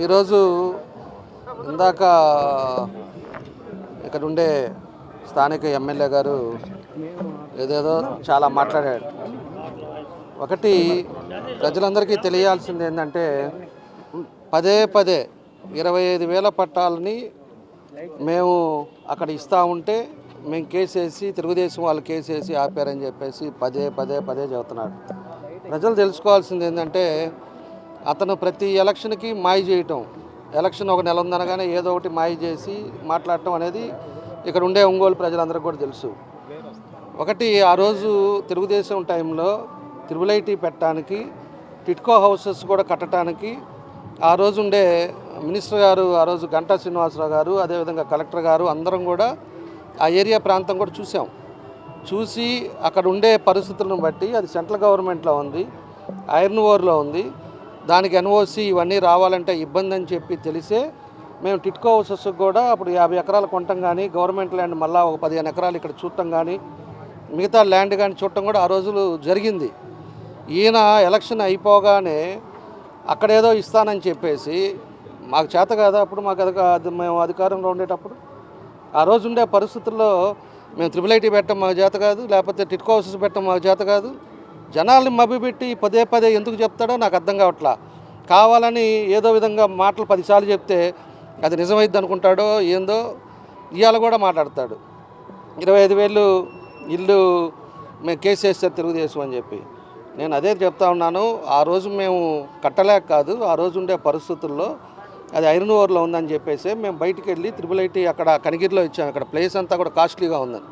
ఈరోజు ఇందాక ఇక్కడ ఉండే స్థానిక ఎమ్మెల్యే గారు ఏదేదో చాలా మాట్లాడాడు ఒకటి ప్రజలందరికీ తెలియాల్సింది ఏంటంటే పదే పదే ఇరవై ఐదు వేల పట్టాలని మేము అక్కడ ఇస్తూ ఉంటే మేము కేసేసి తెలుగుదేశం వాళ్ళు కేసేసి ఆపారని చెప్పేసి పదే పదే పదే చెబుతున్నాడు ప్రజలు తెలుసుకోవాల్సింది ఏంటంటే అతను ప్రతి ఎలక్షన్కి మాయ చేయటం. ఎలక్షన్ ఒక నెల ఉందనగానే ఏదో ఒకటి మాయ చేసి మాట్లాడటం అనేది ఇక్కడ ఉండే ఒంగోలు ప్రజలందరికీ కూడా తెలుసు. ఒకటి ఆ రోజు తెలుగుదేశం టైంలో త్రిబుల్ ఐటీ పెట్టడానికి టిట్కో హౌసెస్ కూడా కట్టడానికి ఆ రోజు ఉండే మినిస్టర్ గారు ఆ రోజు గంటా శ్రీనివాసరావు గారు అదేవిధంగా కలెక్టర్ గారు అందరం కూడా ఆ ఏరియా ప్రాంతం కూడా చూసాం. చూసి అక్కడ ఉండే పరిస్థితులను బట్టి అది సెంట్రల్ గవర్నమెంట్లో ఉంది ఐరన్ ఓర్లో ఉంది. దానికి ఎన్ఓసి ఇవన్నీ రావాలంటే ఇబ్బంది అని చెప్పి తెలిసే మేము టిట్కో హౌసెస్ కూడా అప్పుడు యాభై ఎకరాలు కొనటం కానీ గవర్నమెంట్ ల్యాండ్ మళ్ళీ ఒక పదిహేను ఎకరాలు ఇక్కడ చూడటం కానీ మిగతా ల్యాండ్ కానీ చూడటం కూడా ఆ రోజులు జరిగింది. ఈయన ఎలక్షన్ అయిపోగానే అక్కడేదో ఇస్తానని చెప్పేసి మాకు చేత కాదా అప్పుడు మాకు అది అది మేము అధికారంలో ఉండేటప్పుడు? ఆ రోజు ఉండే పరిస్థితుల్లో మేము త్రిబుల్ ఐటీ పెట్టడం మాకు చేత కాదు లేకపోతే టిట్కో హౌసెస్ పెట్టడం మాకు చేత కాదు జనాల్ని మభ్యపెట్టి పదే పదే ఎందుకు చెప్తాడో నాకు అర్థం కావట్లా. కావాలని ఏదో విధంగా మాటలు పదిసార్లు చెప్తే అది నిజమైద్ది అనుకుంటాడో ఏందో ఇవాళ కూడా మాట్లాడతాడు. ఇరవై ఐదు వేలు ఇల్లు మేము కేసు వేస్తారు తెలుగుదేశం అని చెప్పి. నేను అదే చెప్తా ఉన్నాను ఆ రోజు మేము కట్టలేక కాదు ఆ రోజు ఉండే పరిస్థితుల్లో అది ఐరన్ ఓవర్లో ఉందని చెప్పేసి మేము బయటికి వెళ్ళి త్రిబుల్ ఐటీ అక్కడ కనిగిరిలో ఇచ్చాము అక్కడ ప్లేస్ అంతా కూడా కాస్ట్లీగా ఉందని.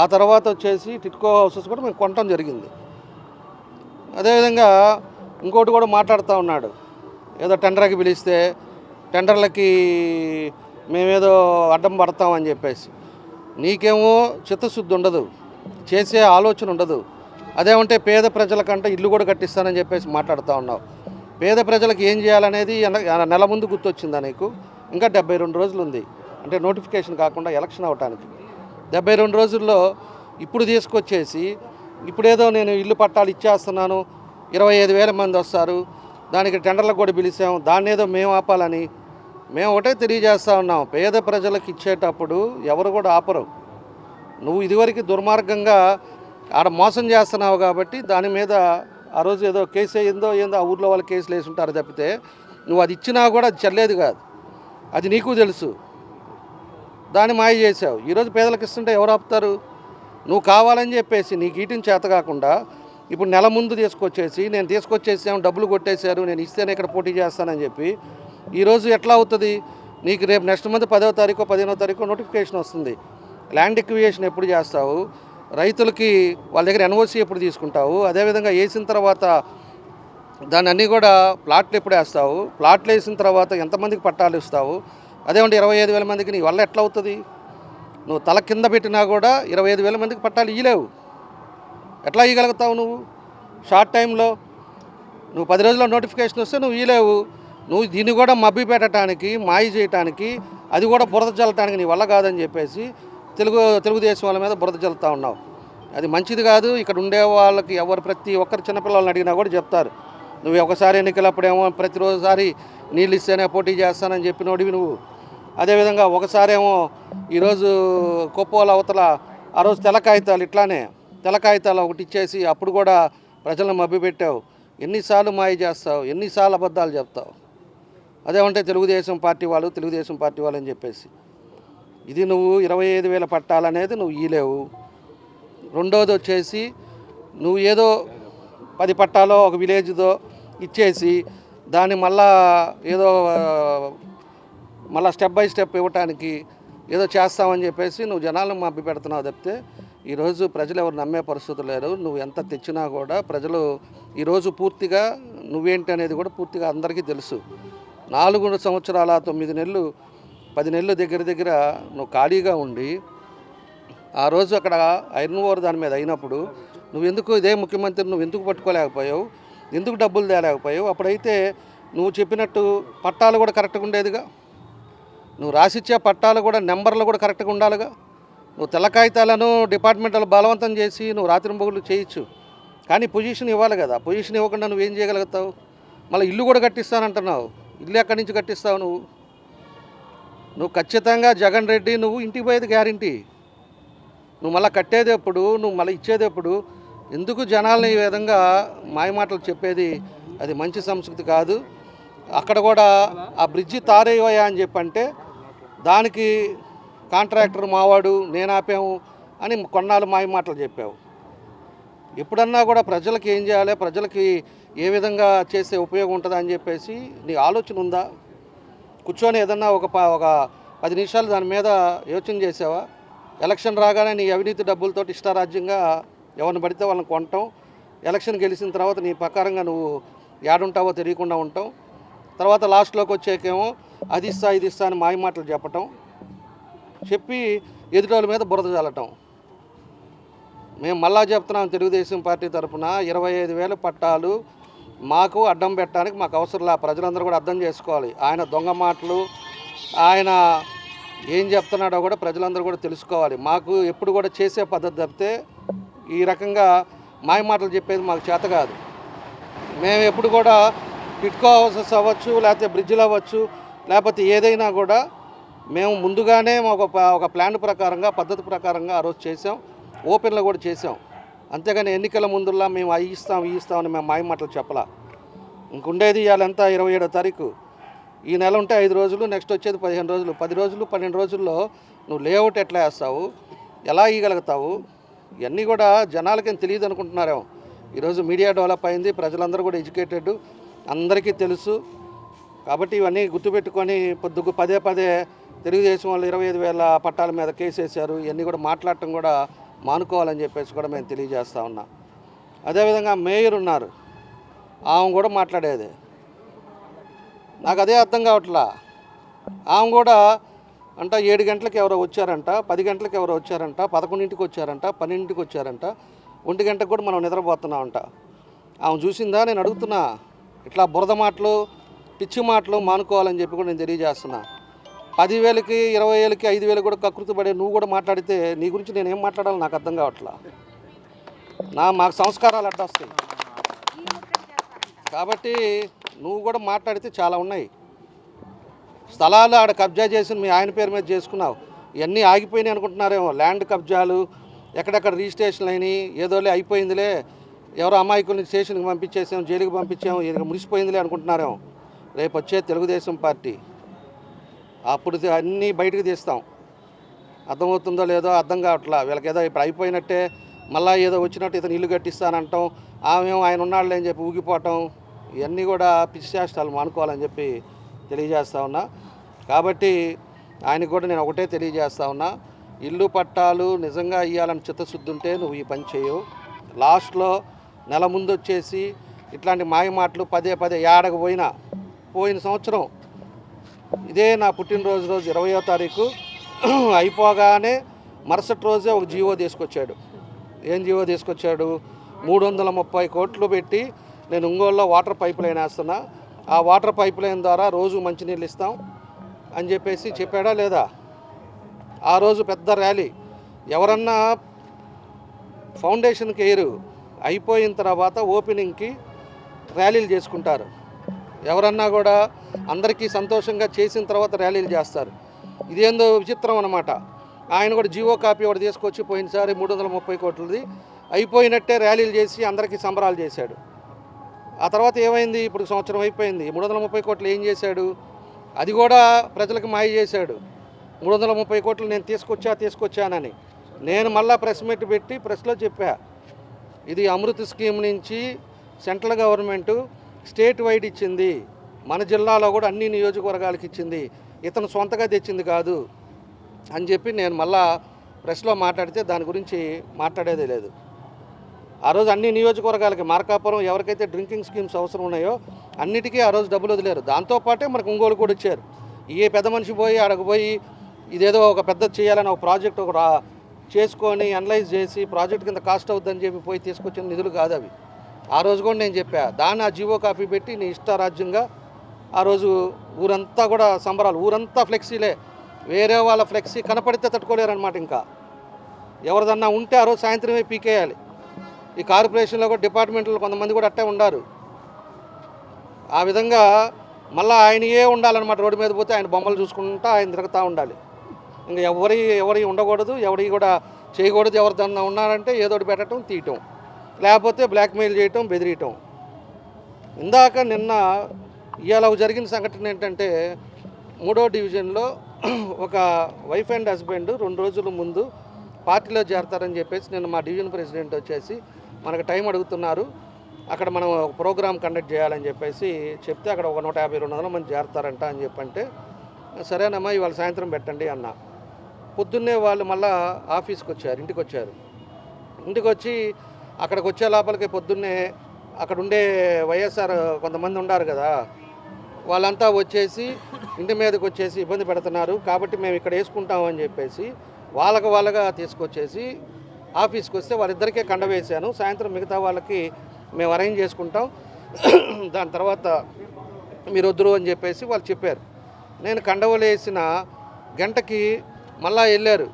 ఆ తర్వాత వచ్చేసి టిట్కో హౌసెస్ కూడా మేము కొనటం జరిగింది. అదేవిధంగా ఇంకోటి కూడా మాట్లాడుతూ ఉన్నాడు. ఏదో టెండర్కి పిలిస్తే టెండర్లకి మేమేదో అడ్డం పడతామని చెప్పేసి. నీకేమో చిత్తశుద్ధి ఉండదు. చేసే ఆలోచన ఉండదు. అదేమంటే పేద ప్రజలకంటే ఇల్లు కూడా కట్టిస్తానని చెప్పేసి మాట్లాడుతూ ఉన్నావు. పేద ప్రజలకు ఏం చేయాలనేది ఎన- నెల ముందు గుర్తొచ్చిందా నీకు? ఇంకా డెబ్బై రెండు రోజులు ఉంది. అంటే నోటిఫికేషన్ కాకుండా ఎలక్షన్ అవటానికి. డెబ్బై రెండు రోజుల్లో ఇప్పుడు తీసుకొచ్చేసి ఇప్పుడేదో నేను ఇల్లు పట్టాలు ఇచ్చేస్తున్నాను. ఇరవై ఐదు వేల మంది వస్తారు. దానికి టెండర్లకు కూడా పిలిచాం దాన్ని ఏదో మేము ఆపాలని. మేము ఒకటే తెలియజేస్తా ఉన్నాం. పేద ప్రజలకు ఇచ్చేటప్పుడు ఎవరు కూడా ఆపరు. నువ్వు ఇదివరకు దుర్మార్గంగా ఆడ మోసం చేస్తున్నావు కాబట్టి దాని మీద ఆ రోజు ఏదో కేసు అయ్యిందో ఏందో ఆ ఊర్లో వాళ్ళు కేసులు వేసి ఉంటారు తప్పితే నువ్వు అది ఇచ్చినా కూడా అది చెల్లేదు కాదు. అది నీకు తెలుసు. దాన్ని మాయ చేసావు. ఈరోజు పేదలకు ఇస్తుంటే ఎవరు ఆపుతారు? నువ్వు కావాలని చెప్పేసి నీకు ఈటిని చేత కాకుండా ఇప్పుడు నెల ముందు తీసుకొచ్చేసి నేను తీసుకొచ్చేసాము డబ్బులు కొట్టేశారు నేను ఇస్తేనే ఇక్కడ పోటీ చేస్తానని చెప్పి ఈరోజు ఎట్లా అవుతుంది? నీకు రేపు నెక్స్ట్ మంత్ పదవ తారీఖు పదిహేనో తారీఖు నోటిఫికేషన్ వస్తుంది. ల్యాండ్ ఎక్వియేషన్ ఎప్పుడు చేస్తావు? రైతులకి వాళ్ళ దగ్గర ఎన్ఓసి ఎప్పుడు తీసుకుంటావు? అదేవిధంగా వేసిన తర్వాత దాన్ని అన్నీ కూడా ప్లాట్లు ఎప్పుడు వేస్తావు? ప్లాట్లు వేసిన తర్వాత ఎంతమందికి పట్టాలు ఇస్తావు? అదేమంటే ఇరవై ఐదు వేల మందికి నీ వల్ల ఎట్లా అవుతుంది? నువ్వు తల కింద పెట్టినా కూడా ఇరవై ఐదు వేల మందికి పట్టాలు ఇయ్యలేవు. ఎట్లా ఇవ్వగలుగుతావు నువ్వు? షార్ట్ టైంలో నువ్వు పది రోజుల్లో నోటిఫికేషన్ వస్తే నువ్వు ఇయ్యలేవు. నువ్వు దీన్ని కూడా మబ్బి పెట్టడానికి మాయ చేయటానికి అది కూడా బురద చల్లటానికి నీ వల్ల కాదని చెప్పేసి తెలుగు తెలుగుదేశం వాళ్ళ మీద బురద చల్లుతూ ఉన్నావు. అది మంచిది కాదు. ఇక్కడ ఉండే వాళ్ళకి ఎవరు ప్రతి ఒక్కరు చిన్నపిల్లల్ని అడిగినా కూడా చెప్తారు. నువ్వు ఒకసారి ఎన్నికలప్పుడేమో ప్రతిరోజుసారి నీళ్ళు ఇస్తేనే పోటీ చేస్తానని చెప్పినోడివి నువ్వు. అదేవిధంగా ఒకసారేమో ఈరోజు కొప్పోల అవతల ఆ రోజు తెల్ల కాగితాలు ఇట్లానే తెల్ల కాగితాలు ఒకటి ఇచ్చేసి అప్పుడు కూడా ప్రజలను మభ్యపెట్టావు. ఎన్నిసార్లు మాయ చేస్తావు? ఎన్నిసార్లు అబద్ధాలు చెప్తావు? అదేమంటే తెలుగుదేశం పార్టీ వాళ్ళు తెలుగుదేశం పార్టీ వాళ్ళు అని చెప్పేసి. ఇది నువ్వు ఇరవై ఐదు వేల పట్టాలనేది నువ్వు ఇయలేవు రెండోది వచ్చేసి నువ్వు ఏదో పది పట్టాలో ఒక విలేజ్దో ఇచ్చేసి దాన్ని మళ్ళా ఏదో మళ్ళీ స్టెప్ బై స్టెప్ ఇవ్వటానికి ఏదో చేస్తామని చెప్పేసి నువ్వు జనాలను మభ్య పెడుతున్నావు తప్పితే ఈరోజు ప్రజలు ఎవరు నమ్మే పరిస్థితులు లేరు. నువ్వు ఎంత తెచ్చినా కూడా ప్రజలు ఈరోజు పూర్తిగా నువ్వేంటి అనేది కూడా పూర్తిగా అందరికీ తెలుసు. నాలుగు సంవత్సరాల తొమ్మిది నెలలు పది నెలలు దగ్గర దగ్గర నువ్వు ఖాళీగా ఉండి ఆ రోజు అక్కడ ఐరన్ ఓవర్ దాని మీద అయినప్పుడు నువ్వు ఎందుకు ఇదే ముఖ్యమంత్రి నువ్వు ఎందుకు పట్టుకోలేకపోయావు? ఎందుకు డబ్బులు తేలేకపోయావు? అప్పుడైతే నువ్వు చెప్పినట్టు పట్టాలు కూడా కరెక్ట్గా ఉండేదిగా? నువ్వు రాసిచ్చే పట్టాలు కూడా నెంబర్లు కూడా కరెక్ట్గా ఉండాలిగా. నువ్వు తెల్ల కాగితాలను డిపార్ట్మెంట్లు బలవంతం చేసి నువ్వు రాత్రి మొగులు చేయొచ్చు. కానీ పొజిషన్ ఇవ్వాలి కదా. పొజిషన్ ఇవ్వకుండా నువ్వు ఏం చేయగలుగుతావు? మళ్ళీ ఇల్లు కూడా కట్టిస్తానంటున్నావు. ఇల్లు ఎక్కడి నుంచి కట్టిస్తావు నువ్వు? నువ్వు ఖచ్చితంగా జగన్ రెడ్డి నువ్వు ఇంటికి పోయేది గ్యారంటీ. నువ్వు మళ్ళీ కట్టేది ఎప్పుడు? నువ్వు మళ్ళీ ఇచ్చేది ఎప్పుడు? ఎందుకు జనాలను ఈ విధంగా మాయమాటలు చెప్పేది? అది మంచి సంస్కృతి కాదు. అక్కడ కూడా ఆ బ్రిడ్జి తారేవయ్యా అని చెప్పంటే దానికి కాంట్రాక్టర్ మావాడు నేను ఆపాము అని కొన్నాళ్ళు మాయమాటలు చెప్పావు. ఎప్పుడన్నా కూడా ప్రజలకి ఏం చేయాలి? ప్రజలకి ఏ విధంగా చేస్తే ఉపయోగం ఉంటుందా అని చెప్పేసి నీ ఆలోచన ఉందా? కూర్చొని ఏదన్నా ఒక ప- ఒక పది నిమిషాలు దాని మీద యోచన చేసావా? ఎలక్షన్ రాగానే నీ అవినీతి డబ్బులతో ఇష్టారాజ్యంగా ఎవరిని పడితే వాళ్ళని కొనటం ఎలక్షన్ గెలిచిన తర్వాత నీ ప్రకారంగా నువ్వు ఏడుంటావో తెలియకుండా ఉంటాం తర్వాత లాస్ట్లోకి వచ్చాకేమో అది ఇస్తా ఇది ఇస్తా అని మాయ మాటలు చెప్పటం చెప్పి ఎదుటోళ్ళ మీద బురద చల్లటం. మేము మళ్ళా చెప్తున్నాం తెలుగుదేశం పార్టీ తరఫున ఇరవై ఐదు వేల పట్టాలు మాకు అడ్డం పెట్టడానికి మాకు అవసరం లే ప్రజలందరూ కూడా అర్థం చేసుకోవాలి. ఆయన దొంగ మాటలు ఆయన ఏం చెప్తున్నాడో కూడా ప్రజలందరూ కూడా తెలుసుకోవాలి. మాకు ఎప్పుడు కూడా చేసే పద్ధతి తప్పితే ఈ రకంగా మాయ మాటలు చెప్పేది మాకు చేత కాదు. మేము ఎప్పుడు కూడా టిట్కో హౌసెస్ అవ్వచ్చు లేకపోతే బ్రిడ్జ్లు అవ్వచ్చు లేకపోతే ఏదైనా కూడా మేము ముందుగానే ఒక ఒక ప్లాన్ ప్రకారంగా పద్ధతి ప్రకారంగా ఆ రోజు చేసాం ఓపెన్లో కూడా చేసాం అంతేగాని ఎన్నికల ముందులా మేము అవి ఇస్తాం ఇవి ఇస్తామని మేము మాయ మాటలు చెప్పలా. ఇంకుండేది ఇవాళంతా ఇరవై ఏడో తారీఖు. ఈ నెల ఉంటే ఐదు రోజులు నెక్స్ట్ వచ్చేది పదిహేను రోజులు. పది రోజులు పన్నెండు రోజుల్లో నువ్వు లేఅవుట్ ఎట్లా వేస్తావు? ఎలా ఇవ్వగలుగుతావు ఇవన్నీ కూడా జనాలకేం తెలియదు అనుకుంటున్నారేమో ఈరోజు మీడియా డెవలప్ అయింది ప్రజలందరూ కూడా ఎడ్యుకేటెడ్ అందరికీ తెలుసు. కాబట్టి ఇవన్నీ గుర్తుపెట్టుకొని పొద్దుకు పదే పదే తెలుగుదేశం వాళ్ళు ఇరవై ఐదు వేల పట్టాల మీద కేసు వేశారు. ఇవన్నీ కూడా మాట్లాడటం కూడా మానుకోవాలని చెప్పేసి కూడా మేము తెలియజేస్తా ఉన్నాం. అదేవిధంగా మేయర్ ఉన్నారు. ఆమె కూడా మాట్లాడేది. నాకు అదే అర్థం కావట్లా? ఆమె కూడా అంట ఏడు గంటలకు ఎవరో వచ్చారంట పది గంటలకు ఎవరో వచ్చారంట పదకొండింటికి వచ్చారంట పన్నెండింటికి వచ్చారంట ఒంటి గంటకు కూడా మనం నిద్రపోతున్నామంట. ఆమె చూసిందా? నేను అడుగుతున్నా. ఇట్లా బురద మాటలు పిచ్చి మాటలు మానుకోవాలని చెప్పి కూడా నేను తెలియజేస్తున్నా. పదివేలకి ఇరవై వేలకి ఐదు వేలు కూడా కకృతి పడే నువ్వు కూడా మాట్లాడితే నీ గురించి నేను ఏం మాట్లాడాలి నాకు అర్థం కావట్లా? నా మాకు సంస్కారాలు అడ్డొస్తాయి కాబట్టి నువ్వు కూడా మాట్లాడితే చాలా ఉన్నాయి. స్థలాలు ఆడ కబ్జా చేసి మీ ఆయన పేరు మీద చేసుకున్నావు. ఇవన్నీ ఆగిపోయినాయి అనుకుంటున్నారేమో. ల్యాండ్ కబ్జాలు ఎక్కడెక్కడ రిజిస్ట్రేషన్లు అయినాయి ఏదోలే అయిపోయిందిలే. ఎవరో అమాయకుల్ని స్టేషన్కి పంపించేసాం జైలుకి పంపించాము ఇది మురిసిపోయిందిలే అనుకుంటున్నారేమో. రేపు వచ్చే తెలుగుదేశం పార్టీ. అప్పుడు అన్నీ బయటకు తీస్తాం. అర్థమవుతుందో లేదో అర్థం కావట్లా. వీళ్ళకి ఏదో ఇప్పుడు అయిపోయినట్టే మళ్ళీ ఏదో వచ్చినట్టు ఇతను ఇల్లు కట్టిస్తానంటాం. ఆమె ఆయన ఉన్నాడులే అని చెప్పి ఊగిపోవటం ఇవన్నీ కూడా పిచ్చిచేష్టాలు మానుకోవాలని చెప్పి తెలియజేస్తా ఉన్నా. కాబట్టి ఆయనకు కూడా నేను ఒకటే తెలియజేస్తా ఉన్నా. ఇల్లు పట్టాలు నిజంగా ఇవ్వాలని చిత్తశుద్ధి ఉంటే నువ్వు ఈ పని చేయవు. లాస్ట్లో నెల ముందు వచ్చేసి ఇట్లాంటి మాయ మాటలు పదే పదే ఏడకు పోయినా పోయిన సంవత్సరం ఇదే నా పుట్టినరోజు రోజు ఇరవయో తారీఖు అయిపోగానే మరుసటి రోజే ఒక జీవో తీసుకొచ్చాడు. ఏం జీవో తీసుకొచ్చాడు? మూడు వందల ముప్పై కోట్లు పెట్టి నేను ఒంగోలులో వాటర్ పైప్ లైన్ వేస్తున్నా. ఆ వాటర్ పైప్ లైన్ ద్వారా రోజు మంచినీళ్ళు ఇస్తాం అని చెప్పేసి చెప్పాడా లేదా? ఆ రోజు పెద్ద ర్యాలీ. ఎవరన్నా ఫౌండేషన్కి వేయరు అయిపోయిన తర్వాత ఓపెనింగ్కి ర్యాలీలు చేసుకుంటారు. ఎవరన్నా కూడా అందరికీ సంతోషంగా చేసిన తర్వాత ర్యాలీలు చేస్తారు. ఇదేందో విచిత్రం అనమాట ఆయన కూడా జీవో కాపీ ఒకటి తీసుకొచ్చి పోయినసారి మూడు వందల ముప్పై కోట్లది అయిపోయినట్టే ర్యాలీలు చేసి అందరికీ సంబరాలు చేశాడు. ఆ తర్వాత ఏమైంది? ఇప్పుడు సంవత్సరం అయిపోయింది. మూడు వందల ముప్పై కోట్లు ఏం చేశాడు? అది కూడా ప్రజలకు మాయ చేశాడు. మూడు వందల ముప్పై కోట్లు నేను తీసుకొచ్చా తీసుకొచ్చానని. నేను మళ్ళా ప్రెస్ మీట్ పెట్టి ప్రెస్లో చెప్పా. ఇది అమృత్ స్కీమ్ నుంచి సెంట్రల్ గవర్నమెంట్ స్టేట్ వైడ్ ఇచ్చింది. మన జిల్లాలో కూడా అన్ని నియోజకవర్గాలకు ఇచ్చింది. ఇతను సొంతగా తెచ్చింది కాదు అని చెప్పి నేను మళ్ళా ప్రెస్లో మాట్లాడితే దాని గురించి మాట్లాడేదే లేదు. ఆ రోజు అన్ని నియోజకవర్గాలకి మార్కాపురం ఎవరికైతే డ్రింకింగ్ స్కీమ్స్ అవసరం ఉన్నాయో అన్నిటికీ ఆ రోజు డబ్బులు వదిలేరు. దాంతోపాటే మనకు ఒంగోలు కూడా ఇచ్చారు ఏ పెద్ద మనిషి పోయి అడగపోయి పోయి ఇదేదో ఒక పెద్ద చేయాలని ఒక ప్రాజెక్ట్ ఒక చేసుకొని అనలైజ్ చేసి ప్రాజెక్ట్ కింద కాస్ట్ అవుద్దని చెప్పి పోయి తీసుకొచ్చిన నిధులు కాదు అవి. ఆ రోజు కూడా నేను చెప్పా దాన్ని ఆ జీవో కాపీ పెట్టి నీ ఇష్టారాజ్యంగా ఆ రోజు ఊరంతా కూడా సంబరాలు ఊరంతా ఫ్లెక్సీలే వేరే వాళ్ళ ఫ్లెక్సీ కనపడితే తట్టుకోలేరు అనమాట ఇంకా. ఎవరిదన్నా ఉంటే ఆ రోజు సాయంత్రమే పీకేయాలి ఈ కార్పొరేషన్లో కూడా డిపార్ట్మెంట్లో కొంతమంది కూడా అట్టే ఉండారు. ఆ విధంగా మళ్ళీ ఆయన ఏ ఉండాలన్నమాట రోడ్డు మీద పోతే ఆయన బొమ్మలు చూసుకుంటా ఆయన తిరుగుతూ ఉండాలి. ఇంకా ఎవరి ఎవరి ఉండకూడదు ఎవరి కూడా చేయకూడదు ఎవరిదన్నా ఉన్నారంటే ఏదో ఒకటి పెట్టడం తీయటం. లేకపోతే బ్లాక్మెయిల్ చేయటం బెదిరియటం. ఇందాక నిన్న ఇవాళ జరిగిన సంఘటన ఏంటంటే మూడో డివిజన్లో ఒక వైఫ్ అండ్ హస్బెండ్ రెండు రోజుల ముందు పార్టీలో చేరతారని చెప్పేసి నిన్న మా డివిజన్ ప్రెసిడెంట్ వచ్చేసి మనకు టైం అడుగుతున్నారు. అక్కడ మనం ఒక ప్రోగ్రామ్ కండక్ట్ చేయాలని చెప్పేసి చెప్తే అక్కడ ఒక నూట యాభై రెండు వందల మంది చేరతారంట అని చెప్పంటే సరేనమ్మా ఇవాళ సాయంత్రం పెట్టండి అన్నా. పొద్దున్నే వాళ్ళు మళ్ళా ఆఫీస్కి వచ్చారు ఇంటికి వచ్చారు. ఇంటికి వచ్చి అక్కడికి వచ్చే లోపలికి పొద్దున్నే అక్కడ ఉండే వైఎస్ఆర్ కొంతమంది ఉన్నారు కదా వాళ్ళంతా వచ్చేసి ఇంటి మీదకి వచ్చేసి ఇబ్బంది పెడుతున్నారు. కాబట్టి మేము ఇక్కడ వేసుకుంటాం అని చెప్పేసి వాళ్ళకు వాళ్ళగా తీసుకొచ్చేసి ఆఫీస్కి వస్తే వాళ్ళిద్దరికే కండ వేశాను. సాయంత్రం మిగతా వాళ్ళకి మేము అరేంజ్ చేసుకుంటాం. దాని తర్వాత మీరు వద్దురు అని చెప్పేసి వాళ్ళు చెప్పారు. నేను కండవలు వేసిన గంటకి మళ్ళా వెళ్ళారు.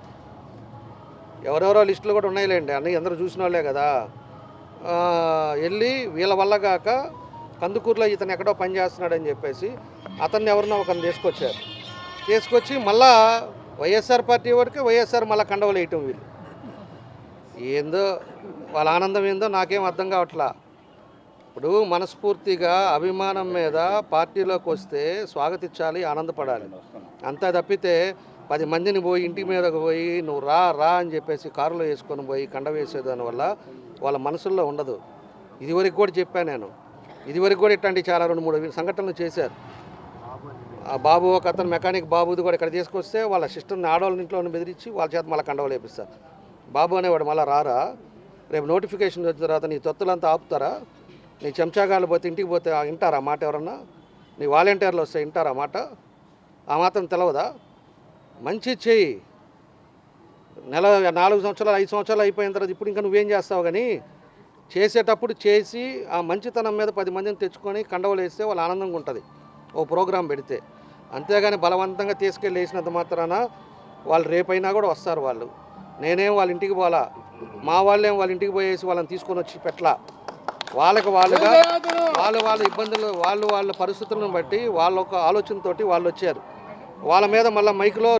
ఎవరెవరో లిస్టులు కూడా ఉన్నాయిలేండి. అన్నీ అందరూ చూసిన వాళ్ళే కదా. వెళ్ళి వీళ్ళ వల్ల కాక కందుకూరులో ఇతను ఎక్కడో పని చేస్తున్నాడని చెప్పేసి అతన్ని ఎవరినో ఒకరిని తీసుకొచ్చారు. తీసుకొచ్చి మళ్ళా వైఎస్ఆర్ పార్టీ వాడికి వైఎస్ఆర్ మళ్ళీ కండవలు వేయటం వీళ్ళు. ఏందో వాళ్ళ ఆనందం ఏందో నాకేం అర్థం కావట్లా. ఇప్పుడు మనస్ఫూర్తిగా అభిమానం మీద పార్టీలోకి వస్తే స్వాగతించాలి ఆనందపడాలి. అంతా తప్పితే పది మందిని పోయి ఇంటి మీదకి పోయి నువ్వు రా రా అని చెప్పేసి కారులో వేసుకొని పోయి కండ వేసేదాని వల్ల వాళ్ళ మనసుల్లో ఉండదు. ఇదివరకు కూడా చెప్పాను నేను. ఇదివరకు కూడా ఇట్లాంటి చాలా రెండు మూడు సంఘటనలు చేశారు. ఆ బాబు ఒక అతను మెకానిక్ బాబుది కూడా ఇక్కడ తీసుకొస్తే వాళ్ళ సిస్టర్ని ఆడవాళ్ళ ఇంట్లో బెదిరించి వాళ్ళ చేత మళ్ళీ కండవలు వేపిస్తారు బాబు అనేవాడు మళ్ళీ రారా? రేపు నోటిఫికేషన్ వచ్చిన తర్వాత నీ తొత్తులంతా ఆపుతారా? నీ చెంచాగాలు పోతే ఇంటికి పోతే వింటారా మాట ఎవరన్నా? నీ వాలంటీర్లు వస్తే వింటారా మాట? ఆ మాత్రం తెలవదా? మంచి చెయ్యి నెల నాలుగు సంవత్సరాలు ఐదు సంవత్సరాలు అయిపోయిన తర్వాత ఇప్పుడు ఇంకా నువ్వేం చేస్తావు కానీ చేసేటప్పుడు చేసి ఆ మంచితనం మీద పది మందిని తెచ్చుకొని కండవలు వేస్తే వాళ్ళు ఆనందంగా ఉంటుంది. ఓ ప్రోగ్రాం పెడితే. అంతేగాని బలవంతంగా తీసుకెళ్ళి వేసినంత మాత్రాన వాళ్ళు రేపైనా కూడా వస్తారు వాళ్ళు. నేనేం వాళ్ళ ఇంటికి పోలా మా వాళ్ళేం వాళ్ళ ఇంటికి పోయేసి వాళ్ళని తీసుకొని వచ్చి పెట్టలా? వాళ్ళకి వాళ్ళుగా వాళ్ళు వాళ్ళ ఇబ్బందులు వాళ్ళు వాళ్ళ పరిస్థితులను బట్టి వాళ్ళ ఒక ఆలోచనతోటి వాళ్ళు వచ్చారు. వాళ్ళ మీద మళ్ళీ మైక్లో